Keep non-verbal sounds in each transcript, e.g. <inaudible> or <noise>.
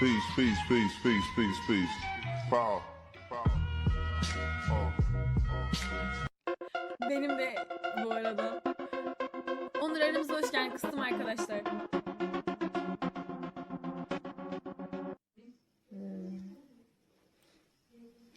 Peace, peace, peace, peace, peace, peace. Power. Power. Oh. Benim de bu arada. Onur aramıza hoş geldin kıstım arkadaşlar.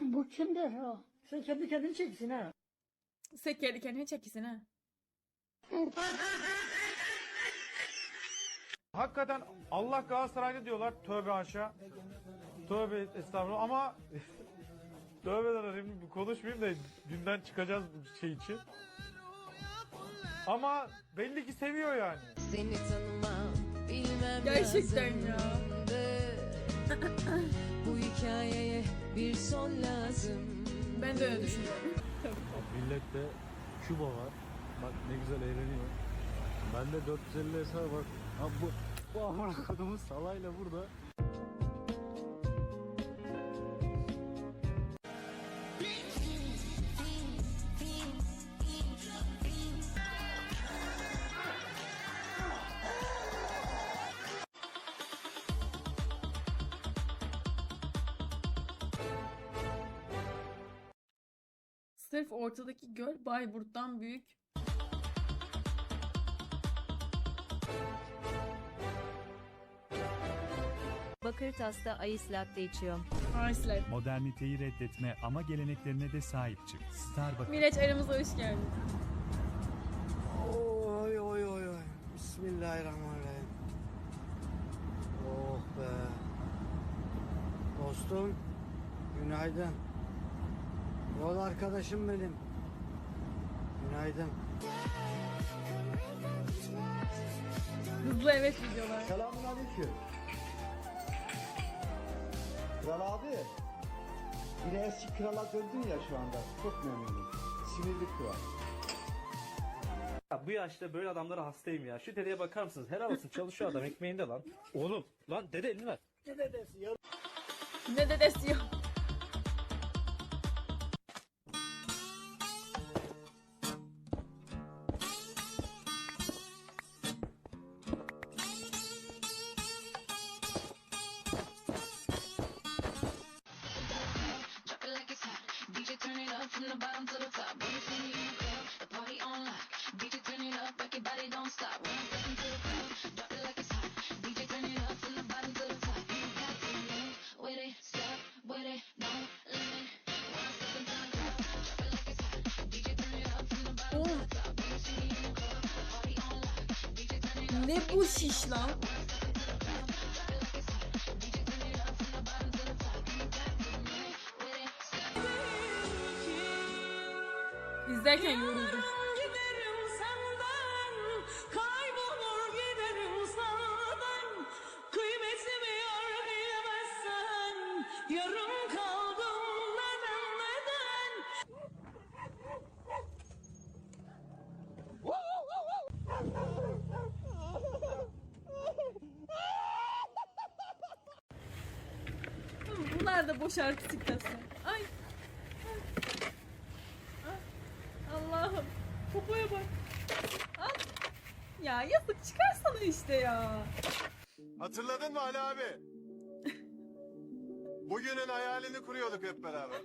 Bu kimdir o? Sen kendi kendini çeksin ha. Sekeri kendine çekilsin ha. Hakikaten Allah Galatasaraylı diyorlar. Tövbe aşağı. Tövbe estağfurullah ama <laughs> tövbeler bir konuşmayayım da dünden çıkacağız bu şey için. Ama belli ki seviyor yani. Seni tanımam bilmem Gerçekten ya. <laughs> Bu hikayeye bir son lazım. Ben de öyle düşünüyorum. Millette Küba var. Bak ne güzel eğleniyor. Bende 450 hesap bak. Ha bu bu amına kodumun salayla burada. Sırf ortadaki göl Bayburt'tan büyük. Bakırtas'ta Ice Latte içiyorum. Arslan. Moderniteyi reddetme ama geleneklerine de sahip çık. Starbucks. Miraç aramıza hoş geldin. Oy oy oy oy. Bismillahirrahmanirrahim. Oh be. Dostum. Günaydın. Yol arkadaşım benim. Günaydın. Hızlı evet videolar. Selamun aleyküm. Kral abi. Yine eski krala döndün ya şu anda. Çok memnunum. Sinirli kral. Ya bu yaşta böyle adamlara hastayım ya. Şu dedeye bakar mısınız? Helal olsun çalışıyor adam ekmeğinde lan. Oğlum lan dede elini ver. Ne dedesi yok. Oğlum. Ne bu şiş lan? İzlerken yoruldum. Da boş. Ay. Ah. Allah'ım. Popoya bak. Al. Ya yazık çıkarsana işte ya. Hatırladın mı Ali abi? Bugünün hayalini kuruyorduk hep beraber.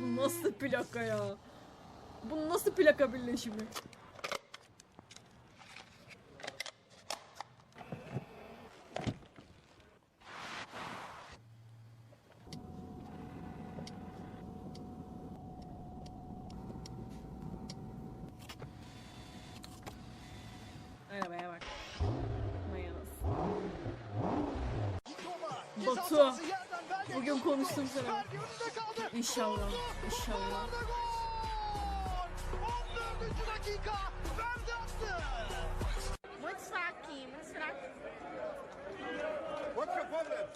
Bu nasıl plaka ya? Bu nasıl plaka birleşimi? milyon konuştum sana. İnşallah. İnşallah. 14. dakika. What's your problem?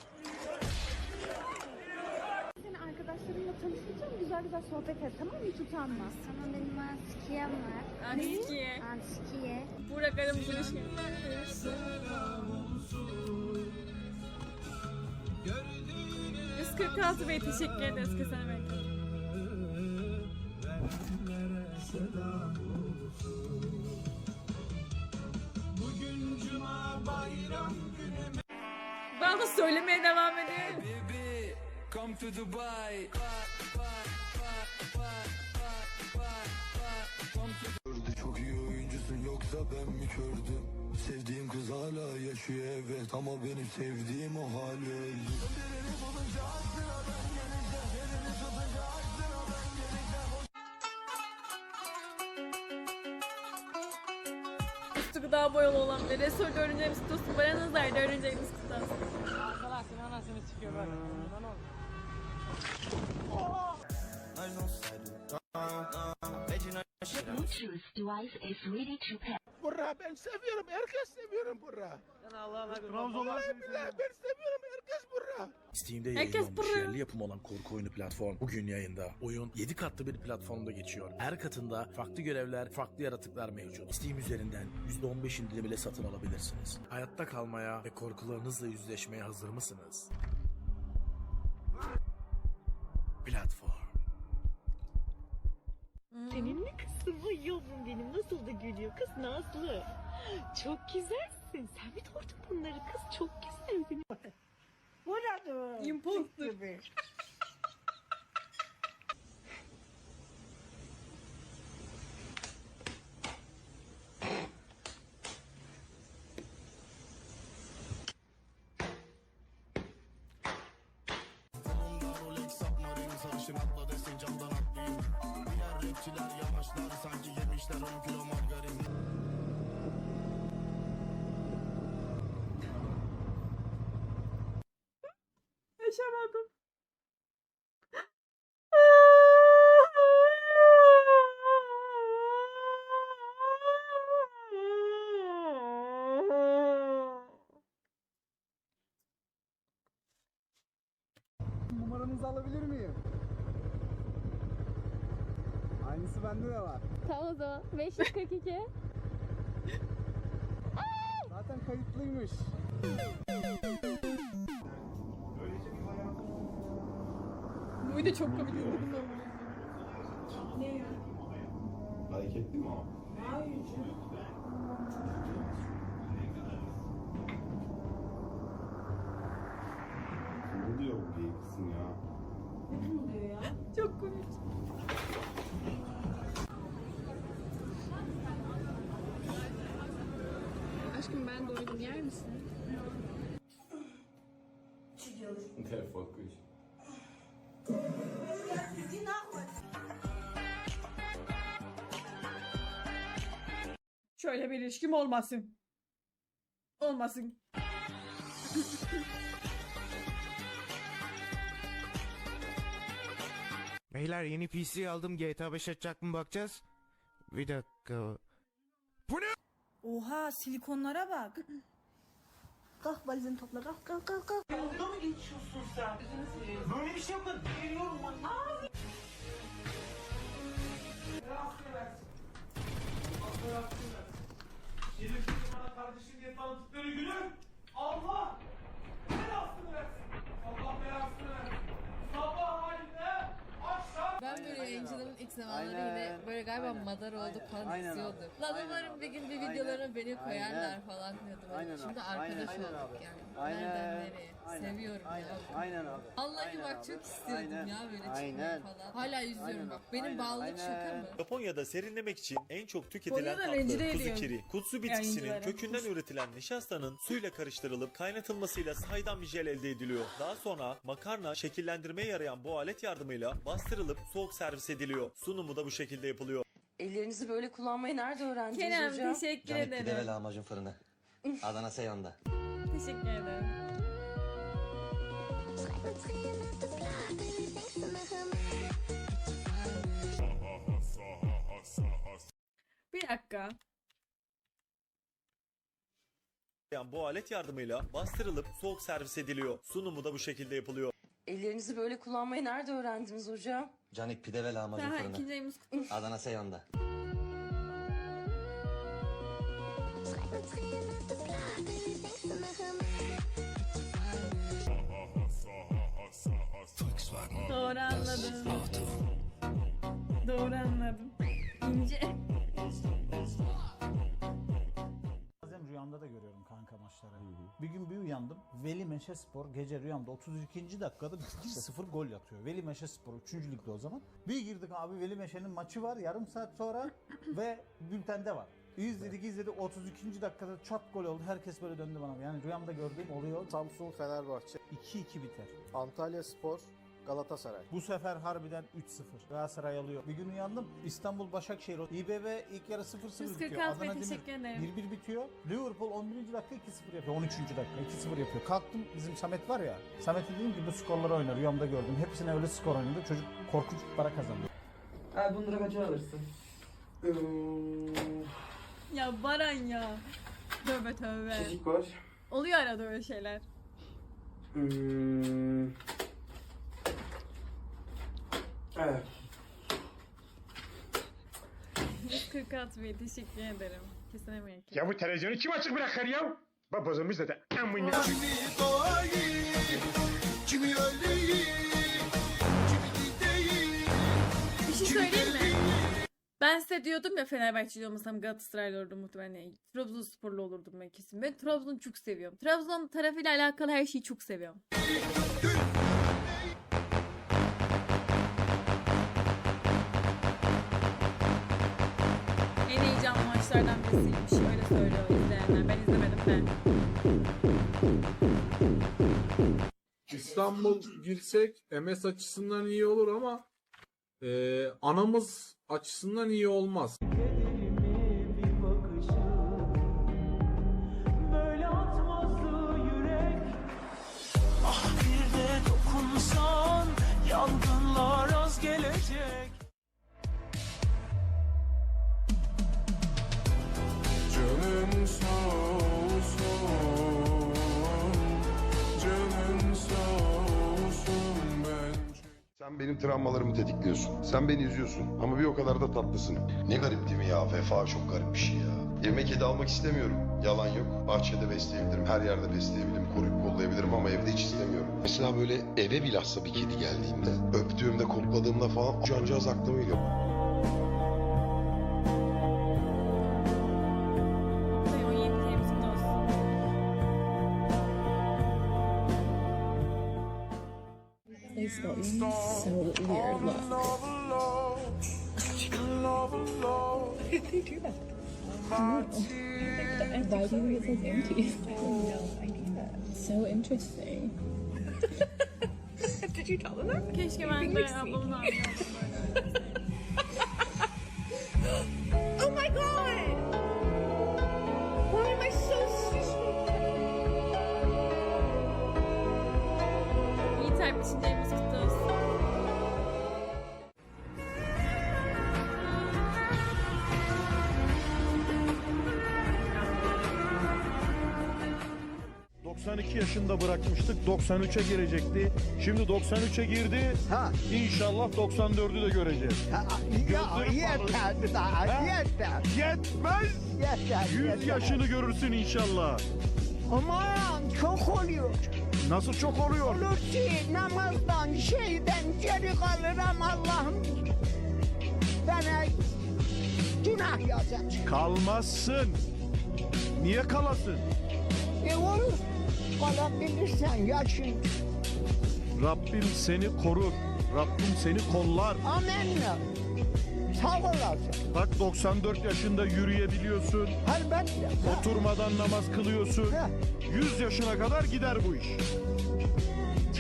Seni arkadaşlarımla tanıştıracağım. Güzel güzel sohbet et. Tamam mı? Hiç utanma. Tamam benim ansikiyem var. Ansikiye. Ansikiye. Burak Hanım. 46 Bey teşekkür ederiz Kesen Bey. Bana söylemeye devam ediyor. Baby, come to Dubai. Yoksa ben mi kördüm? Sevdiğim kız hala yaşıyor evet ama benim sevdiğim o hali öldü. Üstü gıda boyalı olan bir Resul 4. ayımız kutlu olsun. Baranız da 4. ayımız kutlu olsun. Burra ben seviyorum herkes seviyorum burra. Ben seviyorum herkes burra. Steam'de Herkes yayınlanmış pırı. yerli yapım olan korku oyunu platform bugün yayında. Oyun 7 katlı bir platformda geçiyor. Her katında farklı görevler, farklı yaratıklar mevcut. Steam üzerinden %15 indirim bile satın alabilirsiniz. Hayatta kalmaya ve korkularınızla yüzleşmeye hazır mısınız? Platform. Senin mi kızım? Ay yavrum benim nasıl da gülüyor kız Nazlı. Çok güzelsin. Sen mi doğurdun bunları kız? Çok güzel. Burada Imposter. Rapçiler yavaşlar sanki yemişler 10 kilo margarin. Yaşamadım. Numaranızı alabilir miyim? Aynısı bende de var. Tamam o zaman. 542. <laughs> Zaten kayıtlıymış. Bu video çok komik izledim ben. Hareketli mi o? Hayır. Ne diyor bu gay kısım ya? Çok komik. Doydum yer misin? Kuş. Şöyle bir ilişkim olmasın. Olmasın. Beyler yeni PC aldım GTA 5 açacak mı bakacağız? Bir dakika. Oha silikonlara bak. Kalk valizini topla kalk kalk kalk. kalk. Şerif bana kardeşim diye tanıdıkları günü Allah belasını versin. Allah belasını versin. Sabah halinde akşam Ben böyle yayıncılığımın ilk zamanları yine böyle galiba madar olduk falan istiyordum. Lan umarım bir gün bir videolarına beni koyarlar falan diyordum. Aynen Şimdi abi. arkadaş Aynen olduk abi. yani. Aynen. Nereden nereye? Aynen. Seviyorum Aynen. ya. Aynen abi. Vallahi Aynen bak abi. çok istiyordum Aynen. ya böyle çıkmayı Aynen. falan. Hala izliyorum Aynen. bak. Benim Aynen. bağlılık şaka Aynen. mı? Japonya'da serinlemek için en çok tüketilen tatlı rencide kuzu ediyor. kiri. Kutsu bitkisinin kökünden üretilen nişastanın suyla karıştırılıp kaynatılmasıyla saydam bir jel elde ediliyor. Daha sonra makarna şekillendirmeye yarayan bu alet yardımıyla bastırılıp soğuk servis ediliyor. Sunumu da bu şekilde yapılıyor. Ellerinizi böyle kullanmayı nerede öğrendiniz Kerem hocam? teşekkür ederim. lahmacun fırını. Adana Seyhan'da. Teşekkür ederim. Bir dakika. Yani bu alet yardımıyla bastırılıp soğuk servis ediliyor. Sunumu da bu şekilde yapılıyor. Ellerinizi böyle kullanmayı nerede öğrendiniz hocam? Canik pide ve lahmacun Aha, fırını. ikinci ayımız kutlu. Adana Seyhan'da. Doğru anladım. Doğru anladım. İnce. Rüyamda da görüyorum kanka maçları. Bir gün bir uyandım. Veli Meşespor gece rüyamda 32. dakikada 1-0 gol atıyor. Veli Meşespor 3. ligde o zaman. Bir girdik abi Veli Meşe'nin maçı var yarım saat sonra ve bültende var. İzledik izledik 32. dakikada çat gol oldu. Herkes böyle döndü bana. Yani rüyamda gördüğüm oluyor. Samsun Fenerbahçe. 2-2 biter. Antalya Spor. Galatasaray. Bu sefer harbiden 3-0. Galatasaray alıyor. Bir gün uyandım. İstanbul Başakşehir. İBB ilk yarı 0-0 bitiyor. 146 Bey Adana teşekkür Demir ederim. 1-1 bitiyor. Liverpool 11. dakika 2-0 yapıyor. 13. dakika 2-0 yapıyor. Kalktım bizim Samet var ya. Samet'e dedim ki bu skorları oynar. Rüyamda gördüm. Hepsine öyle skor oynadı. Çocuk korkunç para kazandı. Abi bunları kaça alırsın? Ya Baran ya. Tövbe tövbe. var. Oluyor arada öyle şeyler. Evet. 146 Bey teşekkür ederim. Kesene mi Ya bu televizyonu kim açık bırakır ya? Bak bozulmuş zaten. Amına. Kimi öyle Bir şey söyleyeyim mi? Ben size diyordum ya Fenerbahçeli olmasam Galatasaraylı olurdum muhtemelen. Yani Trabzonsporlu olurdum ben kesin. Ben Trabzon'u çok seviyorum. Trabzon tarafıyla alakalı her şeyi çok seviyorum. Maçlardan birisiymiş. Öyle söylüyor izleyenler. Ben izlemedim de. İstanbul girsek MS açısından iyi olur ama e, anamız açısından iyi olmaz. Canım Sen benim travmalarımı tetikliyorsun. Sen beni üzüyorsun ama bir o kadar da tatlısın. Ne garip değil mi ya? Vefa çok garip bir şey ya. Evime kedi almak istemiyorum. Yalan yok. Bahçede besleyebilirim, her yerde besleyebilirim, koruyup kollayabilirim ama evde hiç istemiyorum. Mesela böyle eve bilhassa bir kedi geldiğinde, öptüğümde, kokladığımda falan cancağız aklıma geliyor. place got me so weird. Look. Why did <laughs> they do that? I don't know. Why do think empty? I have no idea. So interesting. <laughs> <laughs> Did you tell them that? Keşke ben de ablamın ağzına James kutlu olsun. yaşında bırakmıştık. 93'e girecekti. Şimdi 93'e girdi. Ha. İnşallah 94'ü de göreceğiz. Ya yeter daha yeter. Yetmez. Yeter. 100 yaşını görürsün inşallah. Aman çok oluyor. Nasıl çok oluyor? Olur ki namazdan şeyden geri kalırım Allah'ım. Bana günah yazacak. Kalmazsın. Niye kalasın? E olur. Kalabilirsen yaşın. Rabbim seni korur. Rabbim seni kollar. Amenna. Sağ olasın. Bak 94 yaşında yürüyebiliyorsun. Elbette. Oturmadan namaz kılıyorsun. Heh. 100 yaşına kadar gider bu iş.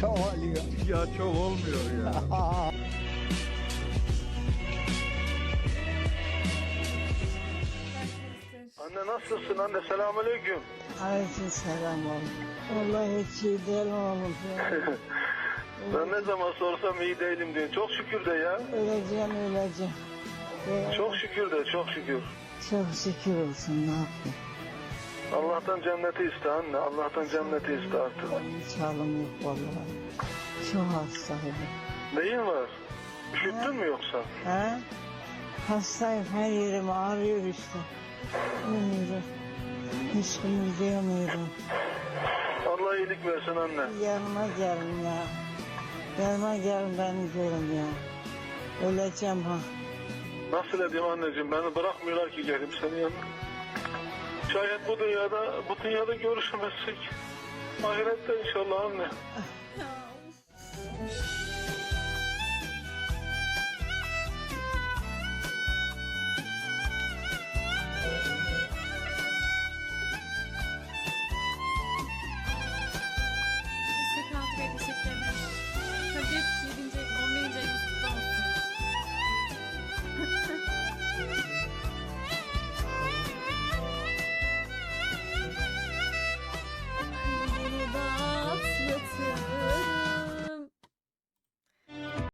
Çok oluyor. Ya çok olmuyor ya. <laughs> Anne nasılsın anne? Selamünaleyküm. Aleyküm selam oğlum. Vallahi hiç iyi değil oğlum. <laughs> Ben ne zaman sorsam iyi değilim diyor. Çok şükür de ya. öleceğim öleceğim. Ee, Çok şükür de çok şükür. çok şükür olsun ne yapayım. Allah'tan cenneti iste anne. Allah'tan cenneti iste artık. Hiç halim yok vallahi. Çok hastayım. Neyin var? Üşüttün mü yoksa? Ha? Hastayım her yerim ağrıyor işte. Bilmiyorum. Hiç kımıldayamıyorum. Allah iyilik versin anne. Yanıma gelin ya. Yanıma gelin ben gidiyorum ya. Öleceğim ha. Nasıl edeyim anneciğim? Beni bırakmıyorlar ki gelip senin yanına. Şayet bu dünyada, bu dünyada görüşemezsek. Ahirette inşallah anne.